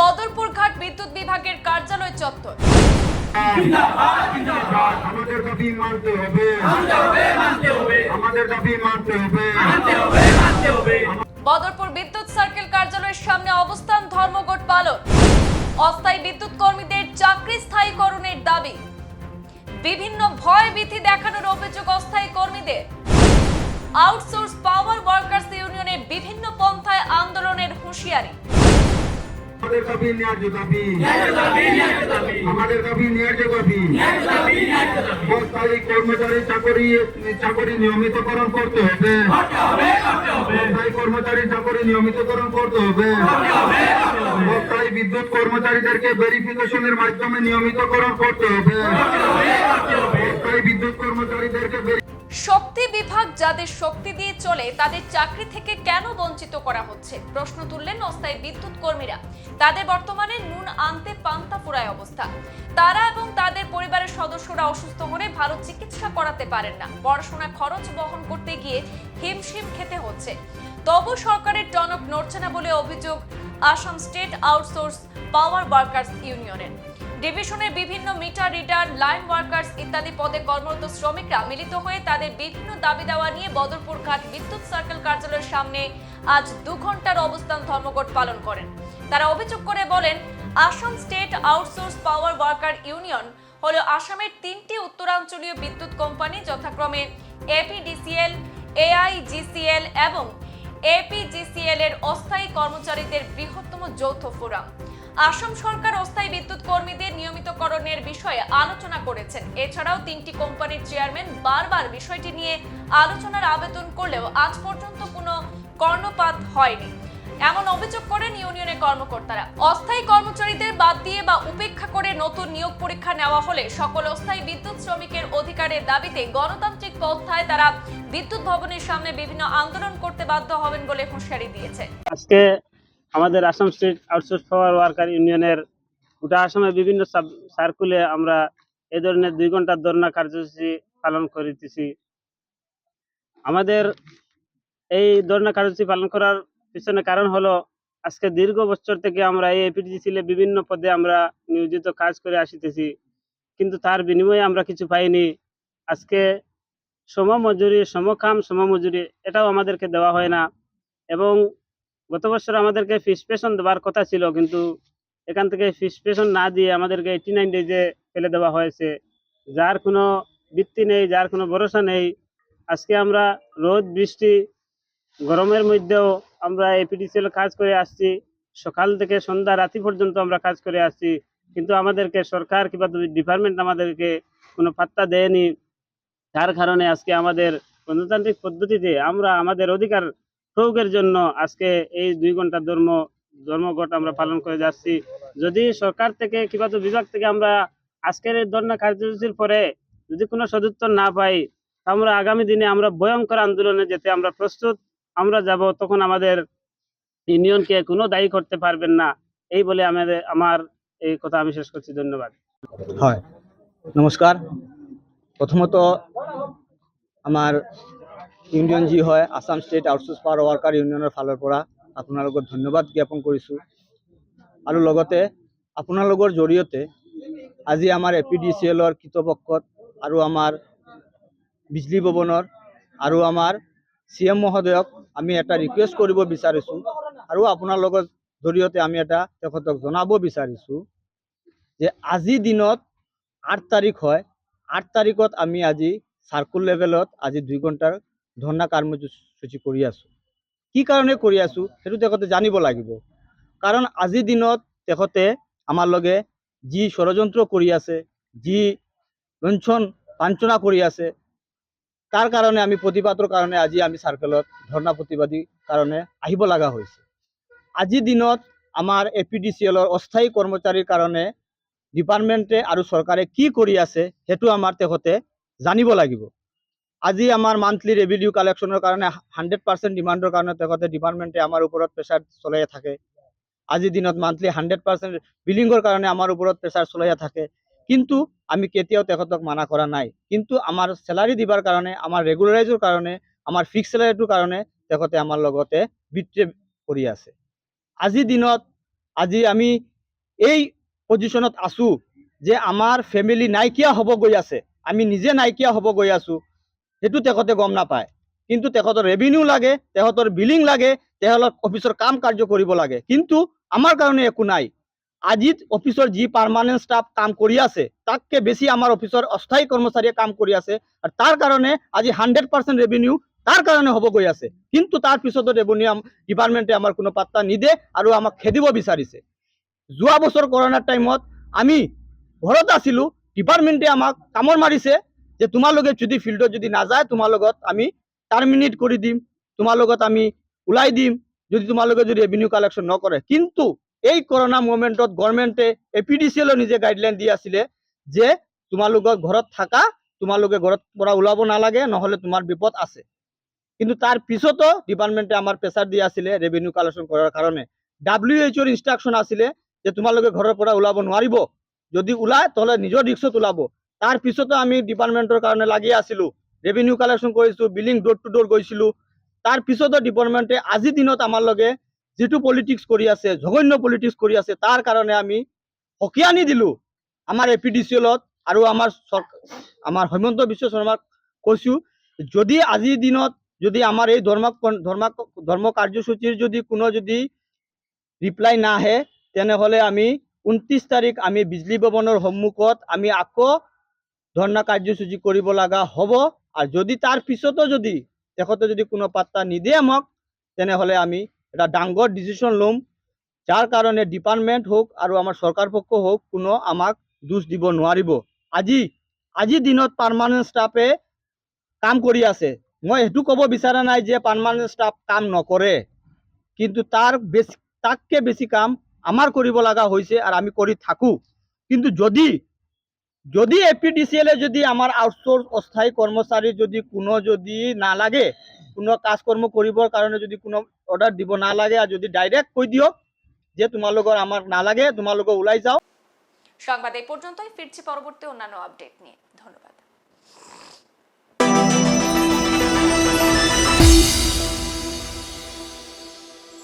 বদরপুর ঘাট বিদ্যুৎ বিভাগের কার্যালয় চত্বর। আমাদের দাবি মানতে হবে। আমাদের দাবি মানতে হবে। বদরপুর বিদ্যুৎ সার্কেল কার্যালয়ের সামনে অবস্থান ধর্মঘট পালন। অস্থায়ী বিদ্যুৎ কর্মীদের চাকরি স্থায়ীকরণের দাবি। বিভিন্ন ভয় ভীতি দেখানোর অভিযোগ অস্থায়ী কর্মীদের। আউটসোর্স পাওয়ার ওয়ার্কার্স ইউনিয়নের বিভিন্ন পন্থায় আন্দোলনের হুঁশিয়ারি। আমাদের দাবি ন্যায্য দাবি আমাদের দাবি ন্যায্য দাবি সরকারি কর্মচারী চাকরি চাকরি নিয়মিতকরণ করতে হবে। সরকারি কর্মচারী চাকরি নিয়মিতকরণ করতে হবে। সরকারি বিদ্যুৎ কর্মচারীদেরকে ভেরিফিকেশনের মাধ্যমে নিয়মিতকরণ করতে হবে। সরকারি বিদ্যুৎ কর্মচারীদেরকে শক্তি বিভাগ যাদের শক্তি দিয়ে চলে, তাদের চাকরি থেকে কেন বঞ্চিত করা হচ্ছে? প্রশ্ন তুললেন অস্থায়ী বিদ্যুৎ কর্মীরা। তাদের বর্তমানে নুন আনতে পান্তা ফুরায় অবস্থা। তারা এবং তাদের পরিবারের সদস্যরা অসুস্থ হলে ভালো চিকিৎসা করাতে পারেন না। পড়াশোনা খরচ বহন করতে গিয়ে হিমশিম খেতে হচ্ছে। তবু সরকারের টনক নড়ছে না বলে অভিযোগ Assam state outsource power workers ইউনিয়নের। ডিভিশনের বিভিন্ন মিটার রিডার লাইন ওয়ার্কার্স ইত্যাদি পদে কর্মরত শ্রমিকরা মিলিত হয়ে তাদের বিভিন্ন দাবি দেওয়া নিয়ে বদরপুর ঘাট বিদ্যুৎ সার্কেল কার্যালয়ের সামনে আজ দু ঘণ্টার অবস্থান ধর্মঘট পালন করেন। তারা অভিযোগ করে বলেন, Assam state outsource power worker union হল আসামের তিনটি উত্তরাঞ্চলীয় বিদ্যুৎ কোম্পানি, যথাক্রমে এপিডিসিএল, এআইজিসিএল এবং এপিজিসিএল এর অস্থায়ী কর্মচারীদের বৃহত্তম যৌথ ফোরাম। আসাম সরকার অস্থায়ী বিদ্যুৎ কর্মীদের নিয়মিতকরণের বিষয়ে আলোচনা করেছেন। এছাড়াও তিনটি কোম্পানির চেয়ারম্যান বারবার বিষয়টি নিয়ে আলোচনার আবেদন করলেও আজ পর্যন্ত কোনো কর্ণপাত হয়নি। এমন অভিযোগ করেন ইউনিয়নের কর্মকর্তারা। অস্থায়ী কর্মচারীদের বাদ দিয়ে বা উপেক্ষা করে নতুন নিয়োগ পরীক্ষা নেওয়া হলে সকল অস্থায়ী বিদ্যুৎ শ্রমিকের অধিকারের দাবিতে গণতান্ত্রিক পন্থায় তারা বিদ্যুৎ ভবনের সামনে বিভিন্ন আন্দোলন করতে বাধ্য হবেন বলে হুঁশিয়ারি দিয়েছে। আজকে আমাদের Assam state outsource power worker ইউনিয়নের গোটা আসামে বিভিন্ন সার্কুলে আমরা এই ধরনের দুই ঘণ্টার ধর্ণা কার্যসূচি পালন করিতেছি। আমাদের এই ধর্ণা কার্যসূচি পালন করার পিছনে কারণ হলো, আজকে দীর্ঘ বছর থেকে আমরা এই এপিডিসিলে বিভিন্ন পদে আমরা নিয়োজিত কাজ করে আসিতেছি। কিন্তু তার বিনিময়ে আমরা কিছু পাইনি। আজকে সম মজুরি সমকাম সমমজুরি এটাও আমাদেরকে দেওয়া হয় না। এবং গত বছর আমাদেরকে ফিস পেশন দেওয়ার কথা ছিল, কিন্তু এখান থেকে ফিস পেশন না দিয়ে আমাদেরকে এইটি নাইন ডেজে ফেলে দেওয়া হয়েছে। যার কোনো ভিত্তি নেই, যার কোনো ভরসা নেই। আজকে আমরা রোদ, বৃষ্টি, গরমের মধ্যেও আমরা এপিডিসিএল কাজ করে আসছি। সকাল থেকে সন্ধ্যা রাতি পর্যন্ত আমরা কাজ করে আসছি। কিন্তু আমাদেরকে সরকার কিংবা ডিপার্টমেন্ট আমাদেরকে কোনো পাত্তা দেয়নি। যার কারণে আজকে আমাদের গণতান্ত্রিক পদ্ধতিতে আমরা আমাদের অধিকার প্রয়োগের জন্য আজকে এই দুই ঘণ্টা ধর্ম, ধর্মঘট আমরা পালন করে যাচ্ছি। যদি সরকার থেকে কিংবা বিভাগ থেকে আমরা আজকের এই ধর্ণা কার্যসূচির পরে যদি কোনো সদুত্তর না পাই আমরা আগামী দিনে আমরা ভয়ঙ্কর আন্দোলনে যেতে আমরা প্রস্তুত, আমরা যাব, তখন আমাদের ইউনিয়নকে কোনো দায়ী করতে পারবেন না। এই বলে আমাদের, আমার এই কথা আমি শেষ করছি। ধন্যবাদ। হয়। নমস্কাৰ প্ৰথমত আমাৰ ইউনিয়ন যি হয়, Assam state outsource power worker ইউনিয়নৰ ফালৰ পৰা আপোনালোকক ধন্যবাদ জ্ঞাপন কৰিছোঁ। আৰু লগতে আপোনালোকৰ জৰিয়তে আজি আমাৰ এ পি ডি চি এলৰ কৃতপক্ষত আৰু আমাৰ বিজলী ভৱনৰ আৰু আমাৰ চি এম মহোদয়ক আমি এটা ৰিকুৱেষ্ট কৰিব বিচাৰিছোঁ আৰু আপোনালোকৰ জৰিয়তে আমি এটা তেখেতক জনাব বিচাৰিছোঁ যে আজিৰ দিনত আঠ তাৰিখ হয়, আঠ তাৰিখত আমি আজি চাৰ্কুল লেভেলত আজি দুই ঘণ্টাৰ ধৰ্ণা কাৰ্যসূচী কৰি আছোঁ। কি কাৰণে কৰি আছোঁ সেইটো তেখেতে জানিব লাগিব। কাৰণ আজিৰ দিনত তেখেতে আমাৰ লগে যি ষড়যন্ত্ৰ কৰি আছে, যি লঞ্চন বাঞ্চনা কৰি আছে, তাৰ কাৰণে আমি প্ৰতিবাদৰ কাৰণে আজি আমি চাৰ্কেলত ধৰ্ণা প্ৰতিবাদী কাৰণে আহিব লগা হৈছে। আজিৰ দিনত আমাৰ এ পি ডি চি এলৰ অস্থায়ী কৰ্মচাৰীৰ কাৰণে ডিপাৰ্টমেণ্টে আৰু চৰকাৰে কি কৰি আছে, সেইটো আমাৰ তেখেতে জানিব লাগিব। আজি আমাৰ মান্থলি ৰেভিনিউ কালেকশ্যনৰ কাৰণে হাণ্ড্ৰেড পাৰ্চেণ্ট ডিমাণ্ডৰ কাৰণে তেখেতে ডিপাৰ্টমেণ্টে আমাৰ ওপৰত প্ৰেছাৰ চলাই থাকে। আজিৰ দিনত মান্থলি হাণ্ড্ৰেড পাৰ্চেণ্ট বিলিঙৰ কাৰণে আমাৰ ওপৰত প্ৰেছাৰ চলাই থাকে। কিন্তু আমি কেতিয়াও তেখেতক মানা কৰা নাই। কিন্তু আমাৰ চেলাৰী দিবৰ কাৰণে, আমাৰ ৰেগুলাৰাইজৰ কাৰণে, আমাৰ ফিক্স চেলাৰীটোৰ কাৰণে তেখেতে আমাৰ লগতে বিট্ৰে কৰি আছে। আজিৰ দিনত, আজি আমি এই পজিশ্যনত আছো যে আমাৰ ফেমিলি নাইকিয়া হ'ব গৈ আছে। আমি নিজে নাইকিয়া হ'ব গৈ আছো। সেইটো তেখেতে গম নাপায়। কিন্তু তেখেতৰ ৰেভিনিউ লাগে, তেখেতৰ বিলিং লাগে তেখেতৰ অফিচৰ কাম কাৰ্য কৰিব লাগে। কিন্তু আমাৰ কাৰণে একো নাই। আজি অফিচৰ যি পাৰ্মানেণ্ট ষ্টাফ কাম কৰি আছে, তাতকে বেছি আমাৰ অফিচৰ অস্থায়ী কৰ্মচাৰীয়ে কাম কৰি আছে আৰু তাৰ কাৰণে আজি হাণ্ড্ৰেড পাৰ্চেণ্ট ৰেভিনিউ তাৰ কাৰণে হ'ব গৈ আছে। কিন্তু তাৰ পিছতো ৰেভিনিউ ডিপাৰ্টমেণ্টে আমাৰ কোনো পাত্তা নিদিয়ে আৰু আমাক খেদিব বিচাৰিছে। যোৱা বছৰ কৰোণাৰ টাইমত আমি ঘৰত আছিলোঁ ডিপাৰ্টমেণ্টে আমাক কামৰ মাৰিছে যে তোমালোকে যদি ফিল্ডত যদি নাযায় তোমাৰ লগত আমি টাৰ্মিনেট কৰি দিম তোমাৰ লগত আমি ওলাই দিম, যদি তোমালোকে যদি ৰেভিনিউ কালেকশ্যন নকৰে। কিন্তু এই কৰোণা মুভমেণ্টত গভৰ্ণমেণ্টে এ পি ডি চি নিজে গাইডলাইন দি আছিলে যে তোমালোকৰ ঘৰত থাকা তোমালোকে ঘৰত পৰা ওলাব নালাগে, নহ'লে তোমাৰ বিপদ আছে। কিন্তু তাৰ পিছতো ডিপাৰ্টমেণ্টে আমাৰ প্ৰেছাৰ দি আছিলে ৰেভিনিউ কালেকশ্যন কৰাৰ কাৰণে। ডাব্লিউ এইচ অ'ৰ ইনষ্ট্ৰাকশ্যন আছিলে যে তোমালোকে ঘৰৰ পৰা ওলাব নোৱাৰিব। যদি ওলায় নহ'লে নিজৰ ৰিক্সত ওলাব। তাৰ পিছতো আমি ডিপাৰ্টমেণ্টৰ কাৰণে লাগি আছিলোঁ। ৰেভিনিউ কালেকশ্যন কৰিছোঁ বিলিং ডোৰ টু ডোৰ গৈছিলোঁ। তাৰ পিছতো ডিপাৰ্টমেণ্টে আজিৰ দিনত আমাৰ লগে যিটো পলিটিক্স কৰি আছে, জঘন্য পলিটিক্স কৰি আছে, তাৰ কাৰণে আমি সকীয়ানি দিলোঁ। আমাৰ এ পি ডি চি এলত আৰু আমাৰ আমাৰ হেমন্ত বিশ্ব শৰ্মাক কৈছোঁ, যদি আজিৰ দিনত যদি আমাৰ এই ধৰ্ম ধৰ্ম ধৰ্ম কাৰ্যসূচীৰ যদি কোনো যদি ৰিপ্লাই নাহে, তেনেহ'লে আমি ঊনত্ৰিছ তাৰিখ আমি বিজলী ভৱনৰ সন্মুখত আমি আকৌ ধৰ্ণা কাৰ্যসূচী কৰিব লগা হ'ব। আৰু যদি তাৰ পিছতো যদি তেখেতে যদি কোনো পাত্তা নিদিয়ে আমাক তেনেহ'লে আমি এটা ডাঙৰ ডিচিশ্যন ল'ম। যাৰ কাৰণে ডিপাৰ্টমেণ্ট হওক আৰু আমাৰ চৰকাৰ পক্ষ হওক কোনো আমাক দোষ দিব নোৱাৰিব। আজি আজিৰ দিনত পাৰ্মানেণ্ট ষ্টাফে কাম কৰি আছে। মই সেইটো ক'ব বিচৰা নাই যে পাৰ্মানেণ্ট ষ্টাফ কাম নকৰে। কিন্তু তাৰ বেছি, তাতকে বেছি কাম আমাৰ কৰিব লগা হৈছে আৰু আমি কৰি থাকোঁ। কিন্তু যদি যদি এপিডিসিএল এ যদি আমার আউটসোর্স অস্থায়ী কর্মচারী যদি কোনো যদি না লাগে, কোনো কাজকর্ম কৰিবৰ কাৰণে যদি কোনো অৰ্ডাৰ দিব নালাগে আৰু যদি ডাইৰেক্ট কৈ দিয়ক যে তোমালোকৰ আমাক নালাগে তোমালোকে ওলাই যাওক। সংবাদ এই পর্যন্তই, ফিরছি পরবর্তী অন্যান্য আপডেট নিয়ে। ধন্যবাদ।